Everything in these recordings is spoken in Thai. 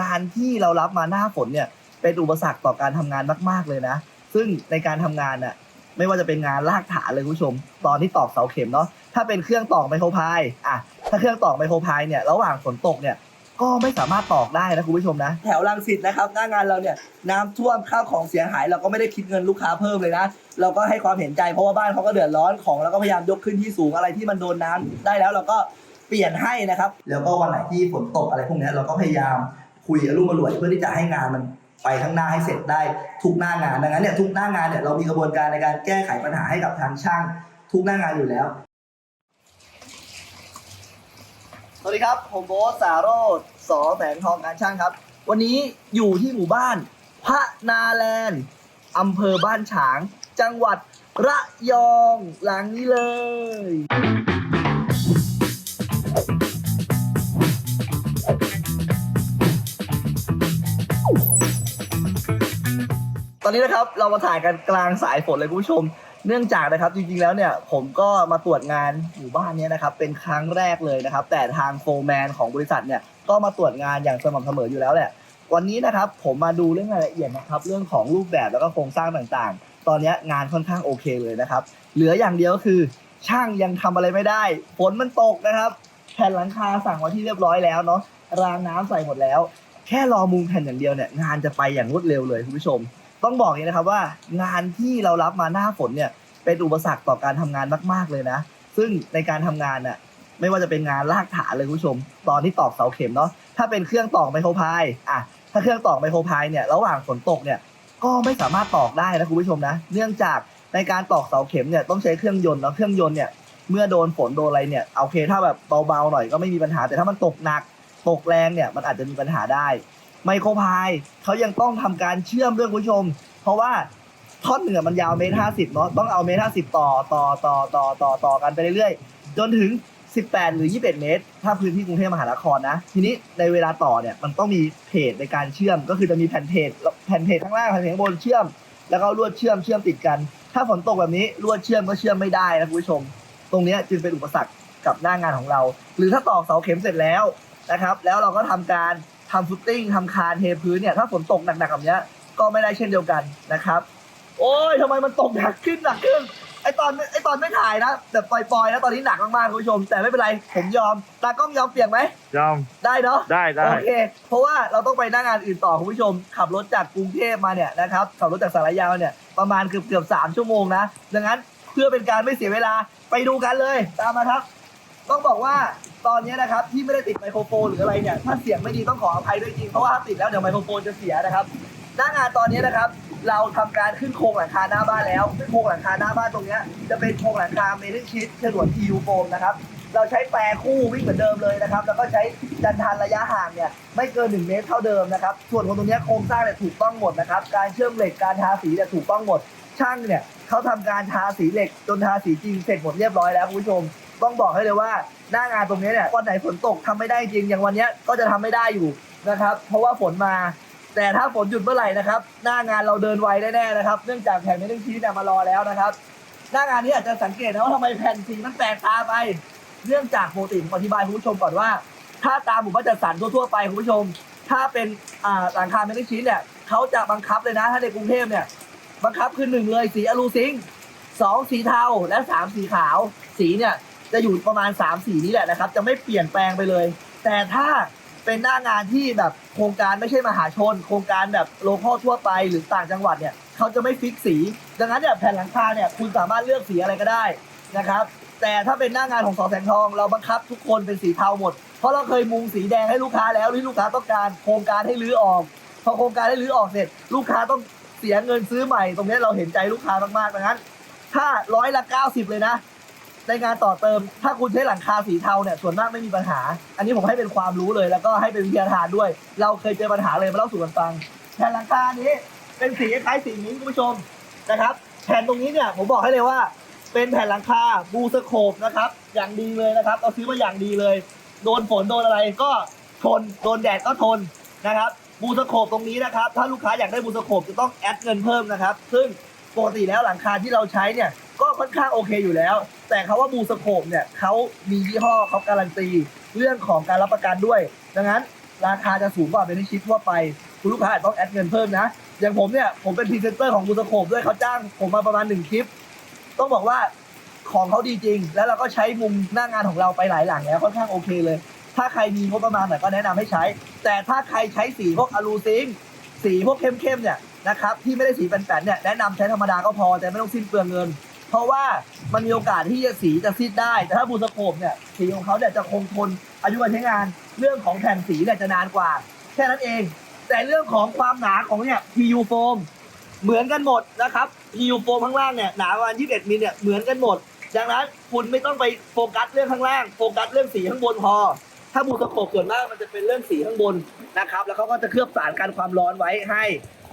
งานที่เรารับมาหน้าฝนเนี่ย เป็นอุปสรรคต่อการทำงานมากๆเลยนะ ซึ่งในการทำงานน่ะไม่ว่าจะเป็นงานลากฐานเลยคุณผู้ชม ตอนที่ตอกเสาเข็มเนาะถ้าเป็นเครื่องตอกไมโครพายอะถ้าเครื่องตอกไมโครพายเนี่ยระหว่างฝนตกเนี่ยก็ไม่สามารถตอกได้นะคุณผู้ชมนะ แถวลังสิตนะครับ หน้างานเราเนี่ยน้ำท่วมข้าวของเสียหาย เราก็ไม่ได้คิดเงินลูกค้าเพิ่มเลยนะ เราก็ให้ความเห็นใจเพราะว่าบ้านเขาก็เดือดร้อนของเราก็พยายามยกขึ้นที่สูงอะไรที่มันโดนน้ำได้แล้วเราก็เปลี่ยนให้นะครับ แล้วก็วันไหนที่ฝนตกอะไรพวกเนี้ยเราก็พยายาม คุยกับลูกมารวยเพื่อที่จะให้งานมันไปข้างหน้าให้เสร็จได้ทุกหน้างานดังนั้นเนี่ยทุกหน้างานเนี่ยเรามีกระบวนการในการแก้ไขปัญหาให้กับทางช่าง ทุกหน้างานอยู่แล้วสวัสดีครับ ผมโบ๊ทสาโรธสอแสงทองการช่างครับ วันนี้อยู่ที่หมู่บ้าน พระนาแลนด์อำเภอบ้านฉาง จังหวัดระยองหลังนี้เลย ตอนนี้นะครับเรามาถ่ายกันกลางสายฝนเลยคุณผู้ชม เนื่องจากนะครับจริงๆแล้วเนี่ยผมก็มาตรวจงานหมู่บ้านเนี้นะครับเป็นครั้งแรกเลยนะครับ แต่ทางโฟร์แมนของบริษัทเนี่ยก็มาตรวจงานอย่างสม่ำเสมออยู่แล้วแหละวันนี้นะครับผมมาดูเรื่องรายละเอียดนะครับเรื่องของรูปแบบแล้วก็โครงสร้างต่างๆ ตอนนี้งานค่อนข้างโอเคเลยนะครับเหลืออย่างเดียวก็คือ ช่างยังทำอะไรไม่ได้ฝนมันตกนะครับ แผ่นหลังคาสั่งไว้ที่เรียบร้อยแล้วเนาะรางน้ำใส่หมดแล้ว แค่รอมุงแผ่นอย่างเดียวเนี่ยงานจะไปอย่างรวดเร็วเลยคุณผู้ชม ต้องบอกอย่างนี้นะครับว่างานที่เรารับมาหน้าฝนเนี่ย เป็นอุปสรรคต่อการทำงานมาก ๆเลยนะ ซึ่งในการทำงานน่ะไม่ว่าจะเป็นงานลากฐานเลยคุณผู้ชม ตอนที่ตอกเสาเข็มเนาะถ้าเป็นเครื่องตอกไมโครพายอะถ้าเครื่องตอกไมโครพายเนี่ยระหว่างฝนตกเนี่ยก็ไม่สามารถตอกได้นะคุณผู้ชมนะ เนื่องจากในการตอกเสาเข็มเนี่ยต้องใช้เครื่องยนต์เนาะเครื่องยนต์เนี่ยเมื่อโดนฝนโดนอะไรเนี่ยโอเคถ้าแบบเบาๆหน่อยก็ไม่มีปัญหาแต่ถ้ามันตกหนักตกแรงเนี่ยมันอาจจะมีปัญหาได้ ไมโครพายเขายังต้องทำการเชื่อมด้วยคุณผู้ชม เพราะว่าท่อนเหนึ่งอมันยาวเมตรห้าสิบเนาะต้องเอาเมตรห้าสิบต่อต่อต่อต่อต่อต่อกันไปเรื่อยๆ จนถึง 18 หรือ 21 เมตร ถ้าพื้นที่กรุงเทพมหานครนะ ทีนี้ในเวลาต่อเนี่ยมันต้องมีเพจในการเชื่อม ก็คือจะมีแผ่นเพจแผ่นเพจข้างล่างแผ่นเพจข้างบนเชื่อม แล้วก็ลวดเชื่อมเชื่อมติดกัน ถ้าฝนตกแบบนี้ลวดเชื่อมก็เชื่อมไม่ได้นะคุณผู้ชม ตรงนี้จึงเป็นอุปสรรคกับหน้างานของเรา หรือถ้าตอกเสาเข็มเสร็จแล้วนะครับ แล้วเราก็ทำการ ทำฟุตติ้งทำคานเทพื้นเนี่ยถ้าฝนตกหนักๆแบบเนี้ยก็ไม่ได้เช่นเดียวกันนะครับ โอ้ยทำไมมันตกหนักขึ้นหนักขึ้นไอตอนไอตอนไม่ถ่ายนะแบบปล่อยๆนะตอนนี้หนักมากๆคุณผู้ชม แต่ไม่เป็นไรผมยอมตากล้องยอมเปียกไหมยอมได้เนาะได้ได้โอเคเพราะว่าเราต้องไปหน้างานอื่นต่อคุณผู้ชม ขับรถจากกรุงเทพมาเนี่ยนะครับขับรถจากสารยามาเนี่ยประมาณเกือบเกือบสามชั่วโมงนะดังนั้นเพื่อเป็นการไม่เสียเวลาไปดูกันเลยตามมาครับ ต้องบอกว่าตอนนี้นะครับที่ไม่ได้ติดไมโครโฟนหรืออะไรเนี่ยถ้าเสียงไม่ดีต้องขออภัยด้วยจริงเพราะว่าถ้าติดแล้วเดี๋ยวไมโครโฟนจะเสียนะครับหน้างานตอนนี้นะครับ เราทำการขึ้นโครงหลังคาหน้าบ้านแล้วซึ่งโครงหลังคาหน้าบ้านตรงนี้จะเป็นโครงหลังคาเมทัลชีตฉนวนทียูโฟมนะครับเราใช้แปรคู่วิ่งเหมือนเดิมเลยนะครับ แล้วก็ใช้จันทานระยะห่างเนี่ยไม่เกิน 1 เมตรเท่าเดิมนะครับ ส่วนของตรงนี้โครงสร้างเนี่ยถูกต้องหมดนะครับ การเชื่อมเหล็กการทาสีเนี่ยถูกต้องหมด ช่างเนี่ยเขาทำการทาสีเหล็กจนทาสีจริงเสร็จหมดเรียบร้อยแล้วคุณผู้ชม ต้องบอกให้เลยว่าหน้างานตรงนี้เนี่ยวันไหนฝนตกทำไม่ได้จริงอย่างวันนี้ก็จะทำไม่ได้อยู่นะครับ เพราะว่าฝนมา แต่ถ้าฝนหยุดเมื่อไหร่นะครับ หน้างานเราเดินไวแน่ๆนะครับ เนื่องจากแผ่นไม่ได้ชี้เนี่ยมารอแล้วนะครับ หน้างานนี้อาจจะสังเกตนะว่าทำไมแผ่นสีมันแปลกตาไป เนื่องจากปกติผมอธิบายคุณผู้ชมก่อนว่า ถ้าตามหมู่บ้านจัดสรรทั่วๆไปคุณผู้ชม ถ้าเป็นหลังคาไม่ได้ชี้เนี่ยเขาจะบังคับเลยนะถ้าในกรุงเทพเนี่ยบังคับคือหนึ่งเลยสีอลูซิงสองสีเทาและสามสีขาว สีเนี่ย จะอยู่ประมาณสามสีนี้แหละนะครับ จะไม่เปลี่ยนแปลงไปเลย แต่ถ้าเป็นหน้างานที่แบบโครงการไม่ใช่มหาชน โครงการแบบโลคอลทั่วไปหรือต่างจังหวัดเนี่ยเขาจะไม่ฟิกสี ดังนั้นเนี่ยแผ่นหลังคาเนี่ยคุณสามารถเลือกสีอะไรก็ได้นะครับ แต่ถ้าเป็นหน้างานของสอแสงทองเราบังคับทุกคนเป็นสีเทาหมด เพราะเราเคยมุงสีแดงให้ลูกค้าแล้วที่ลูกค้าต้องการโครงการให้รื้อออก พอโครงการให้รื้อออกเสร็จ ลูกค้าต้องเสียเงินซื้อใหม่ ตรงนี้เราเห็นใจลูกค้ามากๆดังนั้น ถ้าร้อยละเก้าสิบเลยนะ ในงานต่อเติม ถ้าคุณใช้หลังคาสีเทาเนี่ยส่วนมากไม่มีปัญหา อันนี้ผมให้เป็นความรู้เลยแล้วก็ให้เป็นวิทยาทานด้วย เราเคยเจอปัญหาเลยมาเล่าสู่กันฟังแผ่นหลังคานี้เป็นสีคล้ายสีนี้คุณผู้ชมนะครับแผ่นตรงนี้เนี่ยผมบอกให้เลยว่า เป็นแผ่นหลังคาบูสโคปนะครับอย่างดีเลยนะครับเราซื้อมาอย่างดีเลย โดนฝนโดนอะไรก็ทนโดนแดดก็ทนนะครับบูสโคปตรงนี้นะครับ ถ้าลูกค้าอยากได้บูสโคปจะต้องแอดเงินเพิ่มนะครับ ซึ่งปกติแล้วหลังคาที่เราใช้เนี่ย ก็ค่อนข้างโอเคอยู่แล้ว แต่เขาว่าบูสโคปเนี่ยเขามียี่ห้อเขาการันตีเรื่องของการรับประกันด้วย ดังนั้นราคาจะสูงกว่าเบนชิปทั่วไป คุณลูกค้าอาจต้องแอดเงินเพิ่มนะ อย่างผมเนี่ยผมเป็นพรีเซนเตอร์ของบูสโคปด้วยเขาจ้างผมมาประมาณหนึ่งคลิป ต้องบอกว่าของเขาดีจริง แล้วเราก็ใช้มุมหน้างานของเราไปหลายหลังแล้วค่อนข้างโอเคเลย ถ้าใครมีงบประมาณหน่อยก็แนะนำให้ใช้ แต่ถ้าใครใช้สีพวกอะลูซิงสีพวกเข้มๆเนี่ยนะครับที่ไม่ได้สีแปนๆเนี่ยแนะนำใช้ธรรมดาก็พอแต่ไม่ต้องสิ้นเปลืองเงิน เพราะว่ามันมีโอกาสที่จะสีจะซีดได้ แต่ถ้าบูสโคปเนี่ยสีของเขาเนี่ยจะคงทนอายุการใช้งาน เรื่องของแผ่นสีเนี่ยจะนานกว่า แค่นั้นเอง แต่เรื่องของความหนาของเนี่ย PU foam เหมือนกันหมดนะครับ PU foam ข้างล่างเนี่ยหนาประมาณ21มิลเนี่ยเหมือนกันหมด ดังนั้นคุณไม่ต้องไปโฟกัสเรื่องข้างล่างโฟกัสเรื่องสีข้างบนพอถ้าบูสโคปส่วนมากมันจะเป็นเรื่องสีข้างบนนะครับ แล้วเขาก็จะเคลือบสารกันความร้อนไว้ให้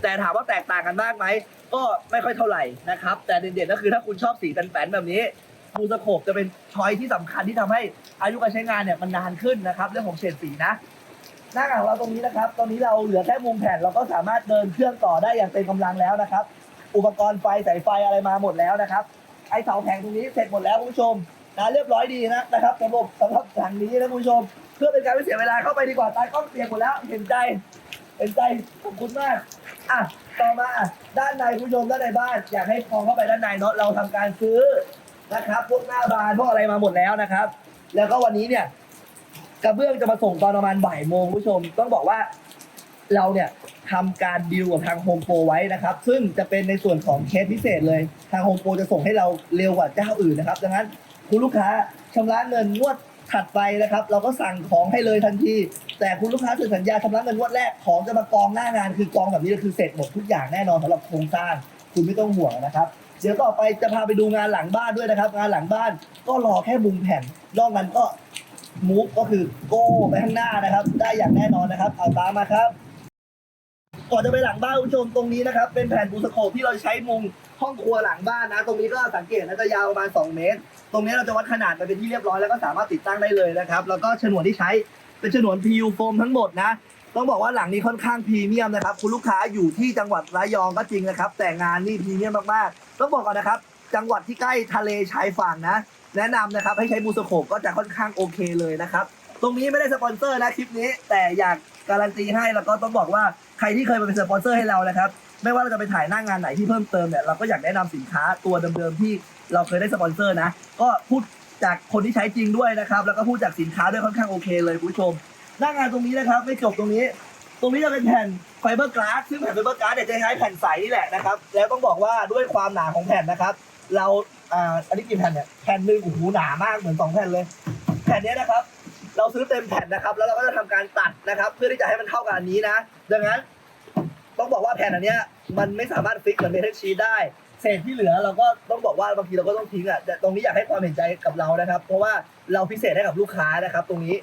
แต่ถามว่าแตกต่างกันมากไหมก็ไม่ค่อยเท่าไหร่นะครับ แต่เด่นๆก็คือถ้าคุณชอบสีแป้นๆแบบนี้บูสโคปจะเป็นช้อยที่สำคัญที่ทำให้อายุการใช้งานเนี่ยมันนานขึ้นนะครับเรื่องของเฉดสีนะหน้างานของเราตรงนี้นะครับ ตอนนี้เราเหลือแค่มุมแผ่นเราก็สามารถเดินเครื่องต่อได้อย่างเต็มกำลังแล้วนะครับ อุปกรณ์ไฟสายไฟอะไรมาหมดแล้วนะครับ ไอเสาแผงตรงนี้เสร็จหมดแล้วคุณผู้ชม นะเรียบร้อยดีนะนะครับสำหรับสำหรับหลังนี้นะคุณผู้ชม เพื่อเป็นการไม่เสียเวลาเข้าไปดีกว่าตากล้องเปียหมดแล้วเห็นใจเห็นใจขอบคุณมากอะต่อมาด้านในคุณผู้ชมด้านในบ้าน อยากให้มองเข้าไปด้านในเนาะเราทำการซื้อนะครับพวกหน้าบานพวกอะไรมาหมดแล้วนะครับ แล้วก็วันนี้เนี่ย กระเบื้องจะมาส่งตอนประมาณบ่ายโมงคุณผู้ชมต้องบอกว่า เราเนี่ยทำการดีลกับทางโฮมโปรไว้นะครับ ซึ่งจะเป็นในส่วนของเคสพิเศษเลย ทางโฮมโปรจะส่งให้เราเร็วกว่าเจ้าอื่นนะครับ ดังนั้น คุณลูกค้าชำระเงินงวดถัดไปนะครับ เราก็สั่งของให้เลยทันที แต่คุณลูกค้าถือสัญญาชำระเงินงวดแรกของจะมากองหน้างานคือกองแบบนี้คือเสร็จหมดทุกอย่างแน่นอนสำหรับโครงสร้างคุณไม่ต้องห่วงนะครับ เดี๋ยวต่อไปจะพาไปดูงานหลังบ้านด้วยนะครับ งานหลังบ้านก็รอแค่มุมแผ่นนอกนั้นก็มูฟก็คือโก้ไปข้างหน้านะครับ ได้อย่างแน่นอนนะครับเอาตามมาครับก่อนจะไปหลังบ้านคุณผู้ชมตรงนี้นะครับเป็นแผ่นบูสโคปที่เราใช้มุงห้องครัวหลังบ้านนะ ตรงนี้ก็สังเกตนะจะยาวประมาณ 2 เมตร ตรงนี้เราจะวัดขนาดไปเป็นที่เรียบร้อยแล้วก็สามารถติดตั้งได้เลยนะครับ แล้วก็ฉนวนที่ใช้เป็นฉนวน PU โฟมทั้งหมดนะ ต้องบอกว่าหลังนี้ค่อนข้างพรีเมียมนะครับ คุณลูกค้าอยู่ที่จังหวัดระยองก็จริงนะครับ แต่งานนี่พรีเมียมมากๆ ต้องบอกก่อนนะครับ จังหวัดที่ใกล้ทะเลชายฝั่งนะ แนะนำนะครับให้ใช้บูสโคปก็จะค่อนข้างโอเคเลยนะครับ ตรงนี้ไม่ได้สปอนเซอร์นะคลิปนี้ แต่อยากการันตีให้แล้วก็ต้องบอกว่าใครที่เคยมาเป็นสปอนเซอร์ให้เรานะครับ ไม่ว่าเราจะไปถ่ายหน้างานไหนที่เพิ่มเติมเนี่ยเราก็อยากแนะนำสินค้าตัวเดิมๆที่ เราเคยได้สปอนเซอร์นะ ก็พูดจากคนที่ใช้จริงด้วยนะครับ แล้วก็พูดจากสินค้าด้วยค่อนข้างโอเคเลยคุณผู้ชม หน้างานตรงนี้นะครับ ไม่จบตรงนี้ ตรงนี้จะเป็นแผ่นไฟเบอร์กลาสซึ่งแผ่นไฟเบอร์กลาสเนี่ยจะใช้แผ่นใสนี่แหละนะครับ แล้วต้องบอกว่าด้วยความหนาของแผ่นนะครับ เราอ่าอันนี้กี่แผ่นเนี่ยแผ่นหนึ่งโอ้โหหนามากเหมือนสองแผ่นเลย แผ่นเนี้ยนะครับ เราซื้อเต็มแผ่นนะครับ แล้วเราก็จะทำการตัดนะครับ เพื่อที่จะให้มันเข้ากับอันนี้นะ ดังนั้น ต้องบอกว่าแผ่นอันเนี้ยมันไม่สามารถฟิกเหมือนเมทัลชีได้ เศษที่เหลือเราก็ต้องบอกว่าบางทีเราก็ต้องทิ้งอะแต่ตรงนี้อยากให้ความเห็นใจกับเรานะครับ เพราะว่าเราพิเศษให้กับลูกค้านะครับ ตรงนี้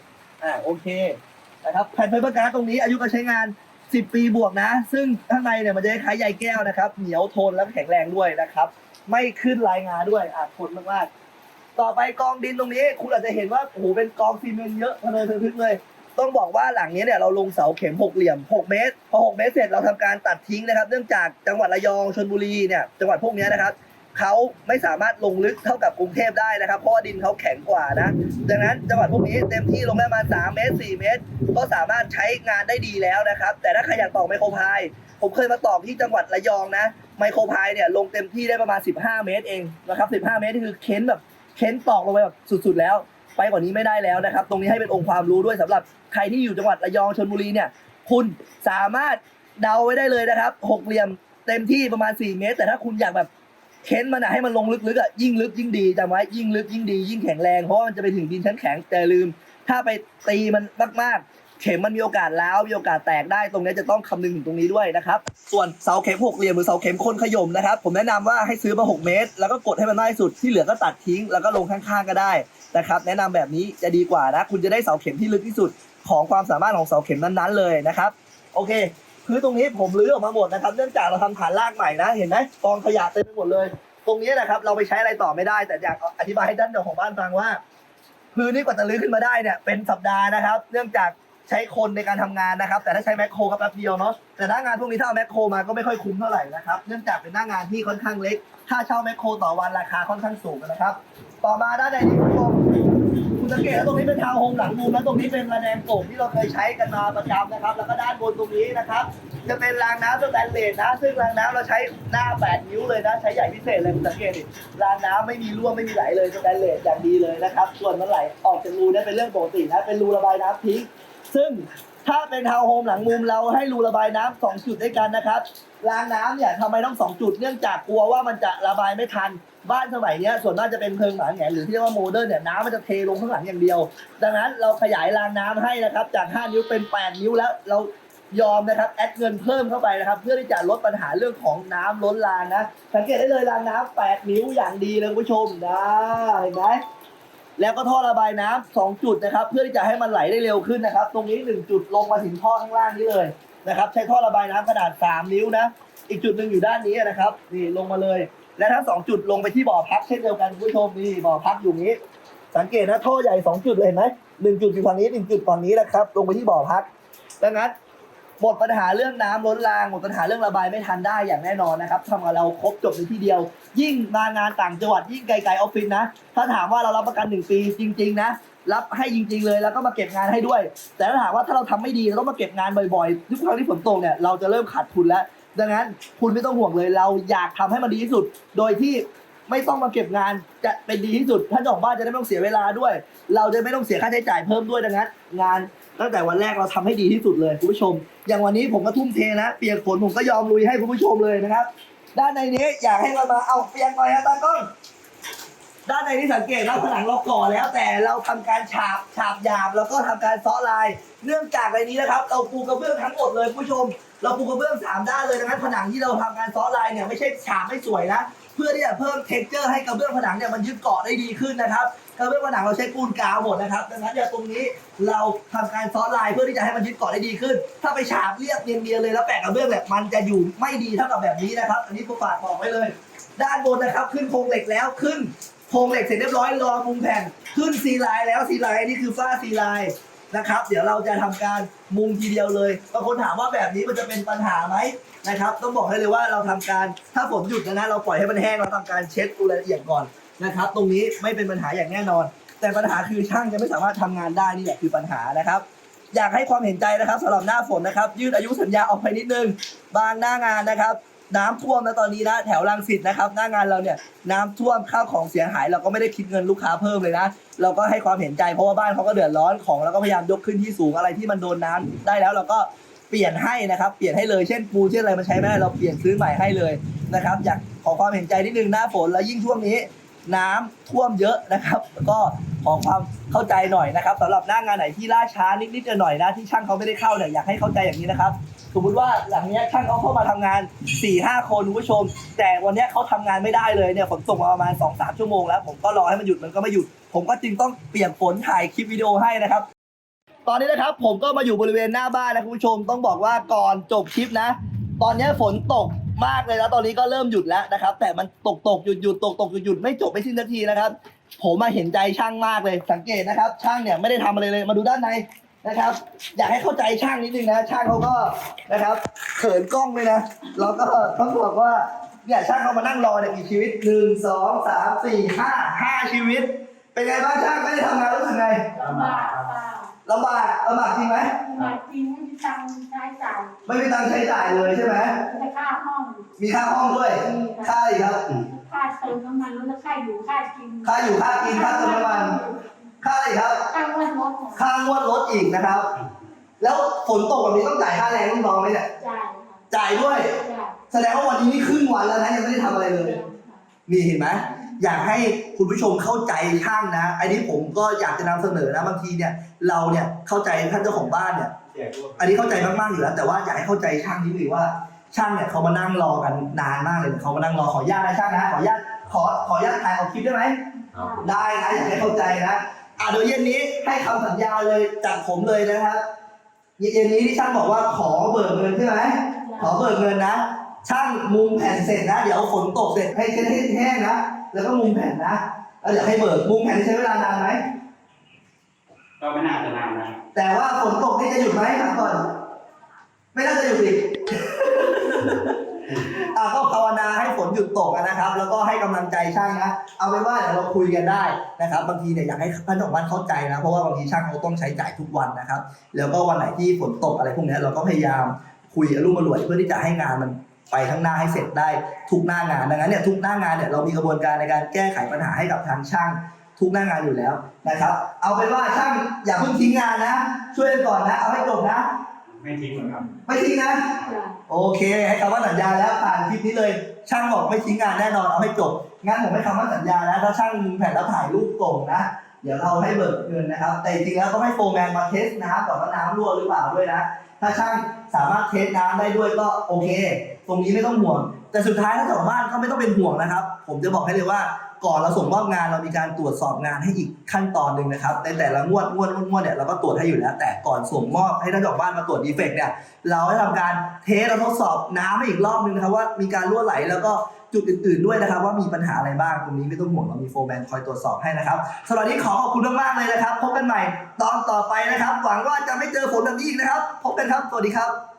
อ่าโอเคนะครับแผ่นไฟเบอร์การ์ดตรงนี้อายุการใช้งาน 10 ปีบวกนะ ซึ่งข้างในเนี่ยมันจะคล้ายใยแก้วนะครับ เหนียวทนและแข็งแรงด้วยนะครับ ไม่ขึ้นรายงาด้วยอะทนมากๆต่อไปกองดินตรงนี้ คุณอาจจะเห็นว่าโอ้โหเป็นกองซีเมนต์เยอะทะเลทึกเลย ต้องบอกว่าหลังนี้เนี่ยเราลงเสาเข็มหกเหลี่ยม 6 เมตร พอ 6 เมตรเสร็จเราทำการตัดทิ้งนะครับ เนื่องจากจังหวัดระยองชลบุรีเนี่ยจังหวัดพวกนี้นะครับเขาไม่สามารถลงลึกเท่ากับกรุงเทพได้นะครับ เพราะดินเขาแข็งกว่านะดังนั้นจังหวัดพวกนี้เต็มที่ลงได้ประมาณ3เมตร 4 เมตร ก็สามารถใช้งานได้ดีแล้วนะครับ แต่ถ้าใครอยากตอกไมโครพายผมเคยมาตอกที่จังหวัดระยองนะ ไมโครพายเนี่ยลงเต็มที่ได้ประมาณ 15 เมตรเองนะครับ 15 เมตรนี่คือเค้นแบบเค้นตอกลงไปแบบสุดๆแล้ว ไปกว่านี้ไม่ได้แล้วนะครับ ตรงนี้ให้เป็นองค์ความรู้ด้วยสำหรับใครที่อยู่จังหวัดระยองชนบุรีเนี่ยคุณสามารถเดาไว้ได้เลยนะครับหกเหลี่ยมเต็มที่ประมาณ 4 เมตร แต่ถ้าคุณอยากแบบเค้นมันอะให้มันลงลึกๆอะยิ่งลึกยิ่งดีจำไว้ยิ่งลึกยิ่งดี ยิ่งแข็งแรงเพราะว่ามันจะไปถึงดินชั้นแข็งแต่ลืม ถ้าไปตีมันมากๆ เข็มมันมีโอกาสแล้วมีโอกาสแตกได้ตรงนี้จะต้องคำนึงถึงตรงนี้ด้วยนะครับ ส่วนเสาเข็มหกเหลี่ยมหรือเสาเข็มคนขยมนะครับ ผมแนะนำว่าให้ซื้อมา 6 เมตร แล้วก็กดให้มันมากที่สุดที่เหลือก็ตัดทิ้งแล้วก็ลงข้างๆก็ได้นะครับ แนะนำแบบนี้จะดีกว่านะ คุณจะได้เสาเข็มที่ลึกที่สุดของความสามารถของเสาเข็มนั้นๆเลยนะครับ โอเคพื้นตรงนี้ผมรื้อออกมาหมดนะครับ เนื่องจากเราทำฐานรากใหม่นะ เห็นไหมกองขยะเต็มไปหมดเลย ตรงนี้นะครับ เราไปใช้อะไรต่อไม่ได้ แต่อยากอธิบายให้ด้านเจ้าของบ้านฟังว่า พื้นนี้กว่าจะรื้อขึ้นมาได้เนี่ยเป็นสัปดาห์นะครับ เนื่องจาก ใช้คนในการทำงานนะครับ แต่ถ้าใช้แมคโครก็แป๊บเดียวเนาะแต่หน้างานพวกนี้ถ้าเอาแมคโครมาก็ไม่ค่อยคุ้มเท่าไหร่นะครับเนื่องจากเป็นหน้างานที่ค่อนข้างเล็ก ค่าเช่าแมคโครต่อวันราคาค่อนข้างสูงนะครับ ต่อมาด้านในนี้คุณผู้ชมคุณสังเกตแล้วตรงนี้เป็นทาวน์โฮมหลังมุมแล้วตรงนี้เป็นระแนงโก่งที่เราเคยใช้กันมาประจำนะครับ แล้วก็ด้านบนตรงนี้นะครับ จะเป็นรางน้ำสแตนเลสนะ ซึ่งรางน้ำเราใช้หน้า 8 นิ้วเลยนะ ใช้ใหญ่พิเศษเลยคุณสังเกตดิรางน้ำไม่มีรั่วไม่มีไหลเลยสแตนเลสอย่างดีเลยนะครับ ส่วนมันไหลออกจากรูนี่เป็นเรื่องปกตินะ เป็นรูระบายน้ำทิ้ง ซึ่งถ้าเป็นทาวน์โฮมหลังมุมเราให้รูระบายน้ำสองจุดด้วยกันนะครับรางน้ำเนี่ยทำไมต้องสองจุดเนื่องจากกลัวว่ามันจะระบายไม่ทัน บ้านสมัยเนี้ยส่วนมากจะเป็นเพิงหมาแหงหรือที่เรียกว่าโมเดิร์นเนี่ยน้ำมันจะเทลงข้างหลังอย่างเดียว ดังนั้นเราขยายรางน้ำให้นะครับ จาก 5 นิ้วเป็น 8 นิ้วแล้วเรายอมนะครับแอดเงินเพิ่มเข้าไปนะครับ เพื่อที่จะลดปัญหาเรื่องของน้ำล้นรางนะสังเกตได้เลยรางน้ำ8 นิ้วอย่างดีเลยคุณผู้ชมนะเห็นไหม แล้วก็ท่อระบายน้ำสองจุดนะครับ เพื่อที่จะให้มันไหลได้เร็วขึ้นนะครับ ตรงนี้หนึ่งจุดลงมาถึงท่อข้างล่างนี้เลยนะครับ ใช้ท่อระบายน้ำขนาด 3 นิ้วนะ อีกจุดหนึ่งอยู่ด้านนี้นะครับนี่ลงมาเลย และทั้งสองจุดลงไปที่บ่อพักเช่นเดียวกันคุณผู้ชมนี่บ่อพักอยู่นี้ สังเกตนะท่อใหญ่สองจุดเลยเห็นไหมหนึ่งจุดอยู่ฝั่งนี้หนึ่งจุดฝั่งนี้นะครับ ลงไปที่บ่อพักดังนั้น หมดปัญหาเรื่องน้ำล้นรางหมดปัญหาเรื่องระบายไม่ทันได้อย่างแน่นอนนะครับทำกับเราครบจบในที่เดียว ยิ่งมางานต่างจังหวัดยิ่งไกลๆออฟฟิศนะ ถ้าถามว่าเรารับประกันหนึ่งปีจริง ๆ นะ รับให้จริง ๆ เลยแล้วก็มาเก็บงานให้ด้วย แต่ถ้าถามว่าถ้าเราทำไม่ดีเราต้องมาเก็บงานบ่อยๆทุกครั้งที่ฝนตกเนี่ยเราจะเริ่มขาดทุนแล้ว ดังนั้นคุณไม่ต้องห่วงเลยเราอยากทำให้มันดีที่สุด โดยที่ไม่ต้องมาเก็บงานจะเป็นดีที่สุดท่านเจ้าของบ้านจะได้ไม่ต้องเสียเวลาด้วย เราจะไม่ต้องเสียค่าใช้จ่ายเพิ่มด้วยดังนั้น งาน ตั้งแต่วันแรกเราทำให้ดีที่สุดเลยคุณผู้ชม อย่างวันนี้ผมก็ทุ่มเทนะเปียกฝนผมก็ยอมลุยให้คุณผู้ชมเลยนะครับ ด้านในนี้อยากให้เรามาเอาเปียกหน่อยนะตากล้องด้านในนี้สังเกตว่าผนังเราก่อแล้วแต่เราทำการฉาบฉาบหยาบแล้วก็ทำการซ้อลาย เนื่องจากในนี้นะครับ เราปูกระเบื้องทั้งหมดเลยคุณผู้ชม เราปูกระเบื้องสามด้านเลยดังนั้นผนังที่เราทำการซ้อลายเนี่ยไม่ใช่ฉาบไม่สวยนะ เพื่อที่จะเพิ่มเท็กเจอร์ให้กระเบื้องผนังเนี่ยมันยึดเกาะได้ดีขึ้นนะครับกระเบื้องผนังเราใช้ปูนกาวหมดนะครับดังนั้นเนี่ยตรงนี้เราทำการซ้อลายเพื่อที่จะให้มันยึดเกาะได้ดีขึ้น ถ้าไปฉาบเรียบเนียนๆเลยแล้วแปะกระเบื้องเนี่ยมันจะอยู่ไม่ดีเท่ากับแบบนี้นะครับ อันนี้ผมฝากบอกไว้เลย ด้านบนนะครับ ขึ้นโครงเหล็กแล้วขึ้นโครงเหล็กเสร็จเรียบร้อยรอมุงแผ่น ขึ้นซีไลน์แล้วซีไลน์นี่คือฝ้าซีไลน์ นะครับ เดี๋ยวเราจะทำการมุงทีเดียวเลยบางคนถามว่าแบบนี้มันจะเป็นปัญหาไหมนะครับ ต้องบอกให้เลยว่าเราทำการถ้าฝนหยุดนะนะเราปล่อยให้มันแห้งเราทำการเช็ดดูรายละเอียดก่อนนะครับ ตรงนี้ไม่เป็นปัญหาอย่างแน่นอน แต่ปัญหาคือช่างจะไม่สามารถทำงานได้นี่แหละคือปัญหานะครับอยากให้ความเห็นใจนะครับสำหรับหน้าฝนนะครับ ยืดอายุสัญญาออกไปนิดนึง บางหน้างานนะครับ น้ำท่วมนะตอนนี้นะแถวรังสิตนะครับ หน้างานเราเนี่ยน้ำท่วมข้าวของเสียหาย เราก็ไม่ได้คิดเงินลูกค้าเพิ่มเลยนะเราก็ให้ความเห็นใจเพราะว่าบ้านเขาก็เดือดร้อนของเราก็พยายามยกขึ้นที่สูงอะไรที่มันโดนน้ำได้แล้วเราก็เปลี่ยนให้นะครับ เปลี่ยนให้เลยเช่นปูเช่นอะไรมันใช้ไม่ได้เราเปลี่ยนซื้อใหม่ให้เลยนะครับอยากขอความเห็นใจนิดนึงหน้าฝนแล้วยิ่งช่วงนี้ น้ำท่วมเยอะนะครับแล้วก็ ขอความเข้าใจหน่อยนะครับสำหรับหน้างานไหนที่ล่าช้านิดๆหน่อยๆนะที่ช่างเขาไม่ได้เข้าเนี่ยอยากให้เข้าใจอย่างนี้นะครับสมมติว่าหลังเนี้ยช่างเขาเข้ามาทำงาน4ี่ห้าคนคุณผู้ชม แต่วันเนี้ยเขาทำงานไม่ได้เลยเนี่ยฝนตกมาประมาณ2อสชั่วโมงแล้ว ผมก็รอให้มันหยุดมันก็ไม่หยุด ผมก็จึงต้องเปลี่ยกฝนถ่ายคลิปวิดีโอให้นะครับตอนนี้นะครับผมก็มาอยู่บริเวณหน้าบ้านนะคุณผู้ชมต้องบอกว่าก่อนจบคลิปนะ ตอนนี้ฝนตกมากเลยแล้วตอนนี้ก็เริ่มหยุดแล้วนะครับ แต่มันตกตกหยุดหยุดตกตกหยุดหยุดไม่จบไม่สิ้นนาทีนะครับ ผมมาเห็นใจช่างมากเลย สังเกตนะครับ ช่างเนี่ยไม่ได้ทำอะไรเลย มาดูด้านในนะครับ อยากให้เข้าใจช่างนิดนึงนะ ช่างเขาก็นะครับเขินกล้องเลยนะแล้วก็ต้องบอกว่าเนี่ยช่างเขามานั่งรอเนี่ยกี่ชีวิตหนึ่งสองสามสี่ห้าห้าชีวิต เป็นไงบ้างช่างไม่ได้ทำงานรู้สึกไงลำบากค่ะลำบากลำบากจริงไหมลำบากจริงไม่มีตังค์ใช้จ่ายไม่มีตังค์ใช้จ่ายเลยใช่ไหมแต่ค่าห้อง มีค่าห้องด้วยค่าอะไรครับค่าเติมน้ำมันแล้วค่าอยู่ค่ากินค่าอยู่ค่ากินค่าเติมน้ำมัน ค่าอะไรครับ ค่าวันรถของค่างวดรถอีกนะครับ แล้วฝนตกแบบนี้ต้องจ่ายค่าแรงลูกน้องไหมเนี่ยจ่ายจ่ายด้วยจ่ายแสดงว่าวันนี้นี่ครึ่งวันแล้วนะยังไม่ได้ทำอะไรเลย นี่เห็นไหมอยากให้คุณผู้ชมเข้าใจช่างนะอันนี้ผมก็อยากจะนำเสนอนะบางทีเนี่ย เราเนี่ยเข้าใจท่านเจ้าของบ้านเนี่ย อันนี้เข้าใจมากๆอยู่แล้วแต่ว่าอยากให้เข้าใจช่างนิดนึงว่า ช่างเนี่ยเขามานั่งรอกันนานมากเลยเขามานั่งรอขออนุญาตนะช่างนะขออนุญาตขอขออนุญาตถ่ายออกคลิปได้ไหมได้นะอยากให้เข้าใจนะอะเดี๋ยวเย็นนี้ให้คำสัญญาเลยจากผมเลยนะครับเย็นนี้ที่ช่างบอกว่าขอเบิกเงินใช่ไหมขอเบิกเงินนะ ช่างมุงแผ่นเสร็จนะ เดี๋ยวฝนตกเสร็จให้เช็ดให้แห้งนะแล้วก็มุงแผ่นนะแล้วเดี๋ยวให้เบิกมุงแผ่นใช้เวลานานไหมก็ไม่น่าจะนานนะแต่ว่าฝนตกนี่จะหยุดไหมถามก่อนไม่น่าจะหยุดอีก อะก็ภาวนาใหยุดตกนะครับ แล้วก็ให้กำลังใจช่างนะ เอาเป็นว่าเดี๋ยวเราคุยกันได้นะครับ บางทีเนี่ยอยากให้ท่านของบ้านเข้าใจนะ เพราะว่าบางทีช่างเขาต้องใช้จ่ายทุกวันนะครับ แล้วก็วันไหนที่ฝนตกอะไรพวกนี้เราก็พยายามคุยอรุ่มอร่วยเพื่อที่จะให้งานมันไปข้างหน้าให้เสร็จได้ทุกหน้างาน ดังนั้นเนี่ยทุกหน้างานเนี่ยเรามีกระบวนการในการแก้ไขปัญหาให้กับทางช่างทุกหน้างานอยู่แล้วนะครับ เอาเป็นว่าช่างอย่าเพิ่งทิ้งงานนะ ช่วยกันก่อนนะ เอาให้จบนะ ไม่ทิ้งหรอกครับ ไม่ทิ้งนะ โอเค ให้คำว่าสัญญาแล้วผ่านคลิปนี้เลย ช่างบอกไม่ทิ้งงานแน่นอนเอาให้จบงั้นผมให้คำว่าสัญญาแล้วถ้าช่างแผ่นแล้วถ่ายรูปส่งนะ เดี๋ยวเราให้เบิกเงินนะครับ แต่จริงๆแล้วต้องให้โฟร์แมนมาเทสน้ำก่อนว่าน้ำรั่วหรือเปล่าด้วยนะถ้าช่างสามารถเทสน้ำได้ด้วยก็โอเค ตรงนี้ไม่ต้องห่วง แต่สุดท้ายถ้าเจ้าของบ้านก็ไม่ต้องเป็นห่วงนะครับ ผมจะบอกให้เลยว่า ก่อนเราส่งมอบงานเรามีการตรวจสอบงานให้อีกขั้นตอนหนึ่งนะครับ ในแต่ละงวดงวดงวดงวดเนี่ยเราก็ตรวจให้อยู่แล้ว แต่ก่อนส่งมอบให้ท่านเจ้าของบ้านมาตรวจดีเฟกต์เนี่ยเราได้ทำการเทสเราทดสอบน้ำให้อีกรอบนึงนะครับว่ามีการรั่วไหลแล้วก็จุดอื่นๆด้วยนะครับ ว่ามีปัญหาอะไรบ้างตรงนี้ไม่ต้องห่วงเรามีโฟร์แมนคอยตรวจสอบให้นะครับสำหรับนนี้ขอขอบคุณมากๆเลยนะครับพบกันใหม่ตอนต่อไปนะครับ หวังว่าจะไม่เจอฝนแบบนี้อีกนะครับพบกันครับสวัสดีครับ